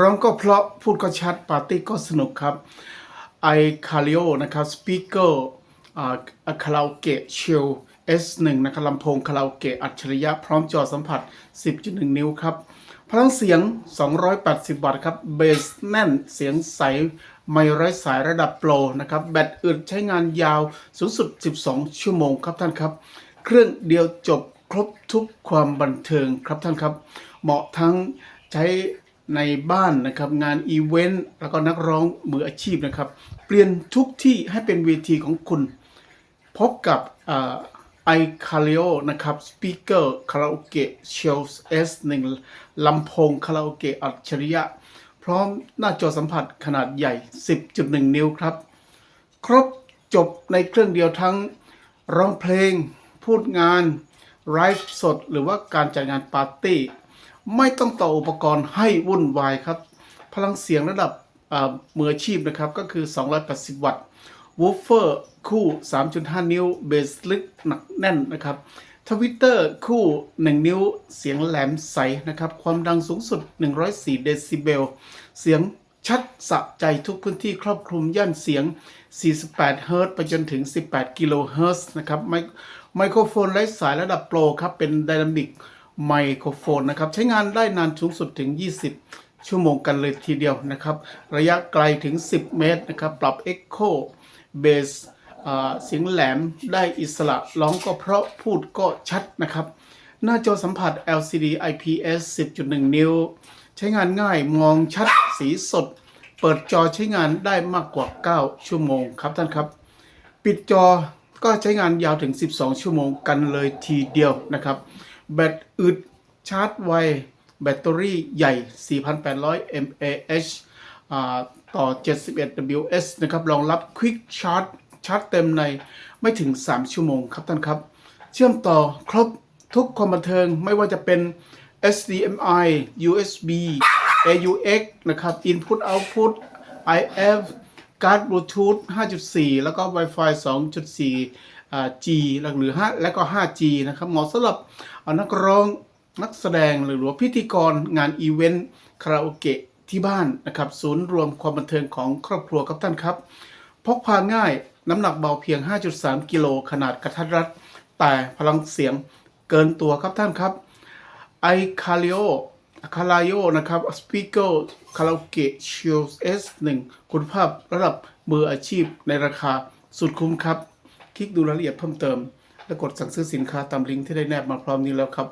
ร้องก็เพราะพูดก็ชัดปาร์ตี้ก็สนุกครับไอคาริโอนะครับสปีกเกอร์อ่าคาราโอเกะเชล S1 นะครับลำโพงคาราโอเกะอัจฉริยะพร้อมจอสัมผัส 10.1 นิ้วครับพลังเสียง 280 วัตต์ครับ เบสแน่น เสียงใส ไม่ไร้สายระดับโปรนะครับ แบตอึดใช้งานยาวสูงสุด 12 ชั่วโมงครับท่านครับ เครื่องเดียวจบครบทุกความบันเทิงครับท่านครับ เหมาะทั้งใช้ ในบ้านนะครับงานอีเวนต์แล้วก็นักร้องมืออาชีพนะครับ เปลี่ยนทุกที่ให้เป็นเวทีของคุณ พบกับไอคาริโอนะครับสปีกเกอร์คาราโอเกะเชลส์ S1 ลำโพงคาราโอเกะอัจฉริยะ พร้อมหน้าจอสัมผัสขนาดใหญ่ 10.1 นิ้วครับ ครบจบในเครื่องเดียวทั้งร้องเพลง พูดงานไลฟ์สด หรือว่าการจัดงานปาร์ตี้ ไม่ต้องต่ออุปกรณ์ให้วุ่นวายครับ พลังเสียงระดับมืออาชีพนะครับ ก็คือ 280 วัตต์วูฟเฟอร์คู่ 3.5 นิ้ว เบสลึกหนักแน่นนะครับทวิตเตอร์คู่ 1 นิ้วเสียงแหลมใสนะครับ ความดังสูงสุด 104 เดซิเบล เสียงชัดสะใจทุกพื้นที่ครอบคลุมย่านเสียง 48 เฮิรตซ์ไปจนถึง 18 กิโลเฮิรตซ์นะครับ ไมโครโฟนไร้สายระดับโปรครับ เป็นไดนามิก ไมโครโฟนนะครับ ใช้งานได้นานสูงสุดถึง 20 ชั่วโมงกันเลยทีเดียวนะครับ ระยะไกลถึง 10 เมตรนะครับ ปรับ Echo เบสเสียงแหลมได้อิสระร้องก็เพราะพูดก็ชัดนะครับ หน้าจอสัมผัส LCD IPS 10.1 นิ้ว ใช้งานง่ายมองชัดสีสด เปิดจอใช้งานได้มากกว่า 9 ชั่วโมงครับท่านครับ ปิดจอก็ใช้งานยาวถึง 12 ชั่วโมงกันเลยทีเดียวนะครับ แบตอึดชาร์จไว แบตเตอรี่ใหญ่ 4,800 mAh ต่อ 71 WS นะครับรองรับ Quick Charge ชาร์จเต็มในไม่ถึง 3 ชั่วโมงครับท่านครับ เชื่อมต่อครบทุกความบันเทิงไม่ว่าจะเป็น SDMI USB AUX นะครับ Input Output IF การ์ดบลูทูธ5.4 แล้วก็ Wi-Fi 2.4 G หรือ5และก็ 5G นะครับเหมาะสำหรับนักร้องนักแสดงหรือว่าพิธีกรงานอีเวนต์คาราโอเกะที่บ้านนะครับศูนย์รวมความบันเทิงของครอบครัวครับท่านครับ พกพาง่ายน้ำหนักเบาเพียง 5.3 กิโลขนาดกระทัดรัด แต่พลังเสียงเกินตัวครับท่านครับไอคาริโอคาราโยนะครับสปีกเกอร์คาราโอเกะชิลส์ S1 คุณภาพระดับมืออาชีพในราคาสุดคุ้มครับ คลิกดูรายละเอียดเพิ่มเติม และกดสั่งซื้อสินค้าตามลิงก์ที่ได้แนบมาพร้อมนี้แล้วครับ